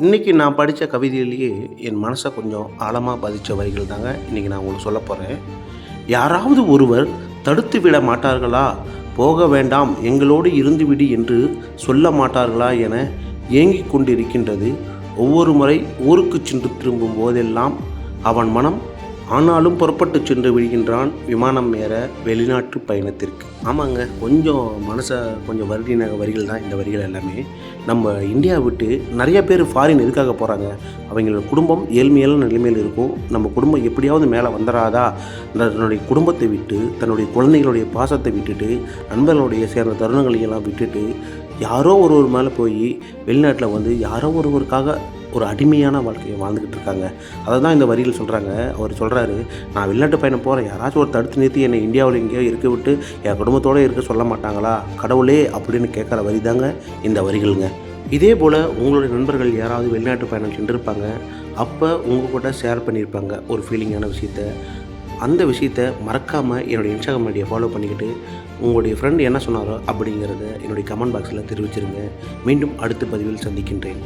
இன்றைக்கி நான் படித்த கவிதையிலேயே என் மனசை கொஞ்சம் ஆழமாக பாதித்த வரிகள் தாங்க இன்றைக்கி நான் உங்களுக்கு சொல்ல போகிறேன் யாராவது ஒருவர் தடுத்து விட மாட்டார்களா? போக வேண்டாம் எங்களோடு இருந்துவிடு என்று சொல்ல மாட்டார்களா என ஏங்கிக் கொண்டிருக்கின்றது. ஒவ்வொரு முறை ஊருக்கு சென்று திரும்பும் போதெல்லாம் அவன் மனம் ஆனாலும் புறப்பட்டு சென்று விடுகின்றான் விமானம் ஏற வெளிநாட்டு பயணத்திற்கு. ஆமாங்க கொஞ்சம் மனசை கொஞ்சம் வருடின வரிகள் தான் இந்த வரிகள் எல்லாமே. நம்ம இந்தியா விட்டு நிறைய பேர் ஃபாரின் எதுக்காக போகிறாங்க அவங்களோட குடும்பம் ஏழ்மையான நிலைமையில் இருக்கும். நம்ம குடும்பம் எப்படியாவது மேலே வந்துடாதா தன்னுடைய குடும்பத்தை விட்டு தன்னுடைய குழந்தைகளுடைய பாசத்தை விட்டுட்டு நண்பர்களுடைய சேர்ந்த தருணங்களை எல்லாம் விட்டுட்டு யாரோ ஒருவர் மேலே போய் வெளிநாட்டில் வந்து யாரோ ஒருவருக்காக ஒரு அடிமையான வாழ்க்கையை வாழ்ந்துக்கிட்டு இருக்காங்க. அதை தான் இந்த வரியில் சொல்கிறாங்க அவர் சொல்கிறாரு நான் வெளிநாட்டு பயணம் போகிறேன் யாராச்சும் ஒரு தடுத்து நிறுத்தி என்னை இந்தியாவில் எங்கேயோ இருக்க விட்டு என் குடும்பத்தோடு இருக்க சொல்ல மாட்டாங்களா? கடவுளே அப்படின்னு கேட்குற வரி தாங்க இந்த வரிகளுங்க. இதே போல் உங்களுடைய நண்பர்கள் யாராவது வெளிநாட்டு பயணம் சென்றிருப்பாங்க. அப்போ உங்கள் கூட ஷேர் பண்ணியிருப்பாங்க ஒரு ஃபீலிங்கான விஷயத்த. அந்த விஷயத்த மறக்காமல் என்னுடைய இன்ஸ்டாகிராம் ஐடியை ஃபாலோ பண்ணிக்கிட்டு உங்களுடைய ஃப்ரெண்ட் என்ன சொன்னாரோ அப்படிங்கிறத என்னுடைய கமெண்ட் பாக்ஸில் தெரிவிச்சிருங்க. மீண்டும் அடுத்த பதிவில் சந்திக்கின்றேன்.